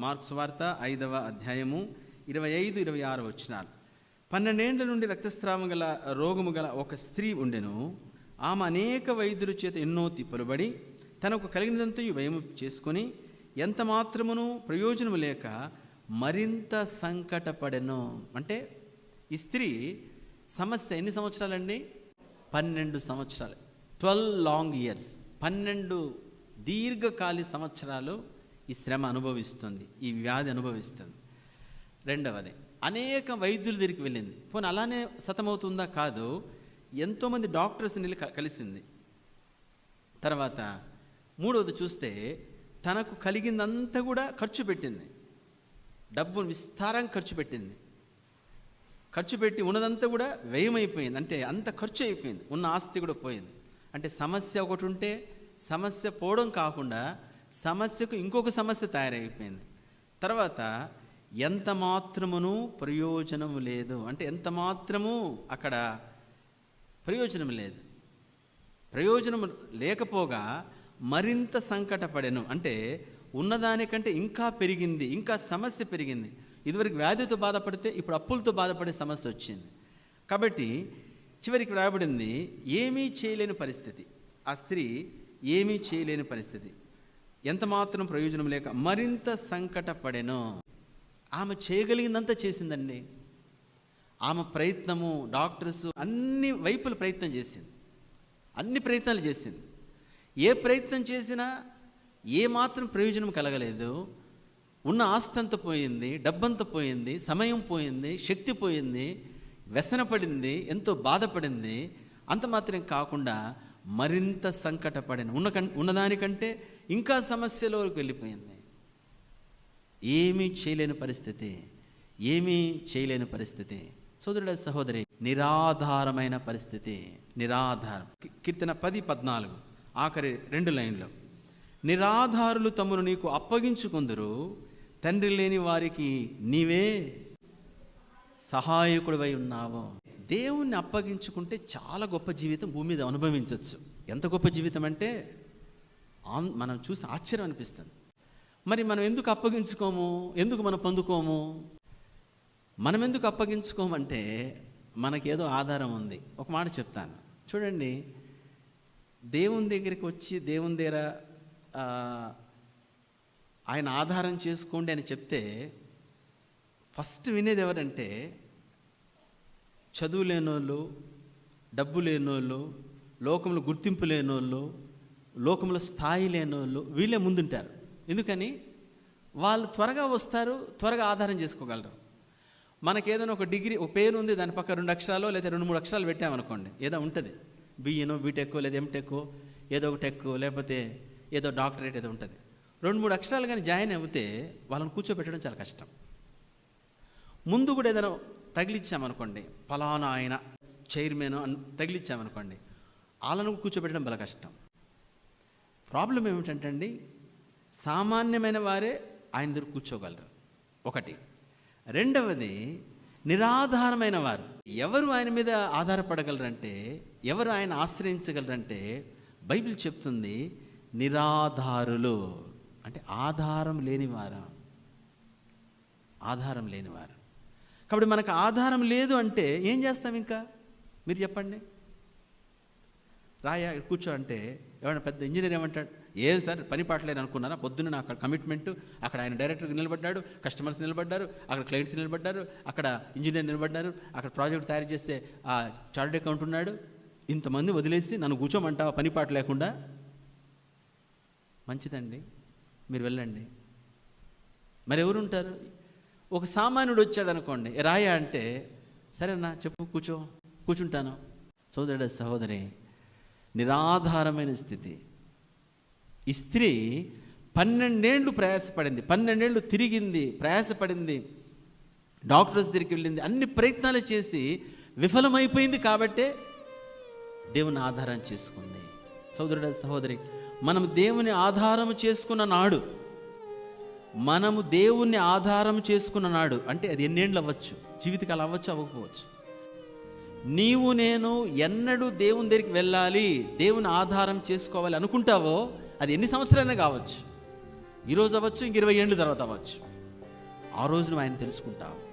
Marks వార్త ఐదవ అధ్యాయము ఇరవై ఐదు ఇరవై ఆరు వచ్చినారు పన్నెండేండ్ల నుండి రక్తస్రావం గల రోగము గల ఒక స్త్రీ ఉండెను. ఆమె అనేక వైద్యుల చేత ఎన్నో తిప్పలుబడి తనకు కలిగినదంతయు వ్యయము చేసుకొని ఎంత మాత్రమును ప్రయోజనము లేక మరింత సంకటపడెను. అంటే ఈ స్త్రీ సమస్య ఎన్ని సంవత్సరాలండి? పన్నెండు సంవత్సరాలు. Twelve long years. పన్నెండు దీర్ఘకాలి సంవత్సరాలు ఈ శ్రమ అనుభవిస్తుంది ఈ వ్యాధి అనుభవిస్తుంది. రెండవది అనేక వైద్యుల దగ్గరికి వెళ్ళింది. పోనీ అలానే సతమవుతుందా? కాదు. ఎంతోమంది డాక్టర్స్ నిలి కలిసింది. తర్వాత మూడవది చూస్తే తనకు కలిగిందంతా కూడా ఖర్చు పెట్టింది. డబ్బును విస్తారంగా ఖర్చు పెట్టింది. ఖర్చు పెట్టి ఉన్నదంతా కూడా వ్యయమైపోయింది. అంటే అంత ఖర్చు అయిపోయింది. ఉన్న ఆస్తి కూడా పోయింది. అంటే సమస్య ఒకటి ఉంటే సమస్య పోవడం కాకుండా సమస్యకు ఇంకొక సమస్య తయారైపోయింది. తర్వాత ఎంత మాత్రమును ప్రయోజనము లేదు. అంటే ఎంత మాత్రము అక్కడ ప్రయోజనం లేదు. ప్రయోజనం లేకపోగా మరింత సంకటపడెను. అంటే ఉన్నదానికంటే ఇంకా పెరిగింది ఇంకా సమస్య పెరిగింది. ఇదివరకు వ్యాధితో బాధపడితే ఇప్పుడు అప్పులతో బాధపడే సమస్య వచ్చింది. కాబట్టి చివరికి రాబడింది ఏమీ చేయలేని పరిస్థితి. ఆ స్త్రీ ఏమీ చేయలేని పరిస్థితి. ఎంత మాత్రం ప్రయోజనం లేక మరింత సంకటపడెను. ఆమె చేయగలిగిందంతా చేసిందండి. ఆమె ప్రయత్నము డాక్టర్స్ అన్ని వైపుల ప్రయత్నం చేసింది. అన్ని ప్రయత్నాలు చేసింది. ఏ ప్రయత్నం చేసినా ఏ మాత్రం ప్రయోజనం కలగలేదు. ఉన్న ఆస్తి పోయింది డబ్బంతా పోయింది సమయం పోయింది శక్తి పోయింది వ్యసనపడింది ఎంతో బాధపడింది అంత మాత్రం కాకుండా మరింత సంకటపడింది ఉన్న కం ఉన్నదానికంటే ఇంకా సమస్యలోకి వెళ్ళిపోయింది. ఏమీ చేయలేని పరిస్థితి ఏమీ చేయలేని పరిస్థితి. సోదరుడ సహోదరి నిరాధారమైన పరిస్థితి నిరాధారం. కీర్తన పది పద్నాలుగు ఆఖరి రెండు లైన్లో. నిరాధారులు తమను నీకు అప్పగించుకుందరు తండ్రి లేని వారికి నీవే సహాయకుడివై ఉన్నావు. దేవుణ్ణి అప్పగించుకుంటే చాలా గొప్ప జీవితం భూమి మీద అనుభవించవచ్చు ఎంత గొప్ప జీవితం అంటే మనం చూసి ఆశ్చర్యం అనిపిస్తుంది. మరి మనం ఎందుకు అప్పగించుకోము? ఎందుకు మనం పొందుకోము? మనం ఎందుకు అప్పగించుకోమంటే మనకేదో ఆధారం ఉంది. ఒక మాట చెప్తాను. చూడండి దేవుని దగ్గరికి వచ్చి దేవుని దగ్గర ఆయన ఆధారం చేసుకోండి అని చెప్తే ఫస్ట్ వినేది ఎవరంటే చదువు లేనోళ్ళు డబ్బు లేనోళ్ళు లోకంలో గుర్తింపు లేనోళ్ళు లోకంలో స్థాయి వాళ్ళు వీళ్ళే ముందుంటారు. ఎందుకని? వాళ్ళు త్వరగా వస్తారు త్వరగా ఆధారం చేసుకోగలరు. మనకి ఏదైనా ఒక డిగ్రీ ఒక పేరు ఉంది దాని పక్క రెండు అక్షరాలు లేదా రెండు మూడు అక్షరాలు పెట్టామనుకోండి ఏదో ఉంటుంది. బిఈనో బీటెక్ లేదా ఎంటెక్ ఏదో ఒక టెక్ లేకపోతే ఏదో డాక్టరేట్ ఏదో ఉంటుంది. రెండు మూడు అక్షరాలు కానీ జాయిన్ అవుతే వాళ్ళని కూర్చోబెట్టడం చాలా కష్టం. ముందు కూడా ఏదైనా తగిలిచ్చామనుకోండి ఫలానా ఆయన చైర్మన్ అని తగిలిచ్చామనుకోండి వాళ్ళను కూర్చోబెట్టడం బల కష్టం. ప్రాబ్లం ఏమిటంటే అండి సామాన్యమైన వారే ఆయన దగ్గర కూర్చోగలరు. ఒకటి. రెండవది నిరాధారమైన వారు. ఎవరు ఆయన మీద ఆధారపడగలరంటే ఎవరు ఆయన ఆశ్రయించగలరంటే బైబిల్ చెప్తుంది నిరాధారులు. అంటే ఆధారం లేనివారు. ఆధారం లేనివారు. కాబట్టి మనకు ఆధారం లేదు అంటే ఏం చేస్తాం ఇంకా? మీరు చెప్పండి. రాయ కూర్చో అంటే ఎవరైనా పెద్ద ఇంజనీర్ ఏమంటాడు? ఏం సార్ పని పాటలేదు అనుకున్నారా? పొద్దున్న అక్కడ కమిట్మెంట్ అక్కడ ఆయన డైరెక్టర్ నిలబడ్డాడు కస్టమర్స్ నిలబడ్డారు అక్కడ క్లయింట్స్ నిలబడ్డారు అక్కడ ఇంజనీర్ నిలబడ్డారు అక్కడ ప్రాజెక్ట్ తయారు చేస్తే ఆ చార్టెడ్ అకౌంట్ ఉన్నాడు. ఇంతమంది వదిలేసి నన్ను కూర్చోమంటావా? పని పాట లేకుండా. మంచిదండి. మీరు వెళ్ళండి. మరి ఎవరు ఉంటారు? ఒక సామాన్యుడు వచ్చాడు అనుకోండి. రాయా అంటే సరేనా చెప్పు కూర్చో కూర్చుంటాను. సోదరుడు సహోదరి నిరాధారమైన స్థితి. ఈ స్త్రీ పన్నెండేళ్ళు ప్రయాసపడింది పన్నెండేళ్ళు తిరిగింది ప్రయాసపడింది డాక్టర్స్ దగ్గరికి వెళ్ళింది అన్ని ప్రయత్నాలు చేసి విఫలమైపోయింది కాబట్టే దేవుని ఆధారం చేసుకుంది. సోదరుడ సహోదరి మనం దేవుని ఆధారం చేసుకున్న నాడు మనము దేవుణ్ణి ఆధారం చేసుకున్న నాడు అంటే అది ఎన్నేళ్ళు అవ్వచ్చు? జీవితకాలం అవ్వచ్చు అవ్వకపోవచ్చు? నీవు నేను ఎన్నడూ దేవుని దగ్గరికి వెళ్ళాలి దేవుని ఆధారం చేసుకోవాలి అనుకుంటావో అది ఎన్ని సంవత్సరాలైనా కావచ్చు. ఈరోజు అవ్వచ్చు ఇంక ఇరవై ఏళ్ళ తర్వాత అవ్వచ్చు. ఆ రోజు నువ్వు ఆయన తెలుసుకుంటావు.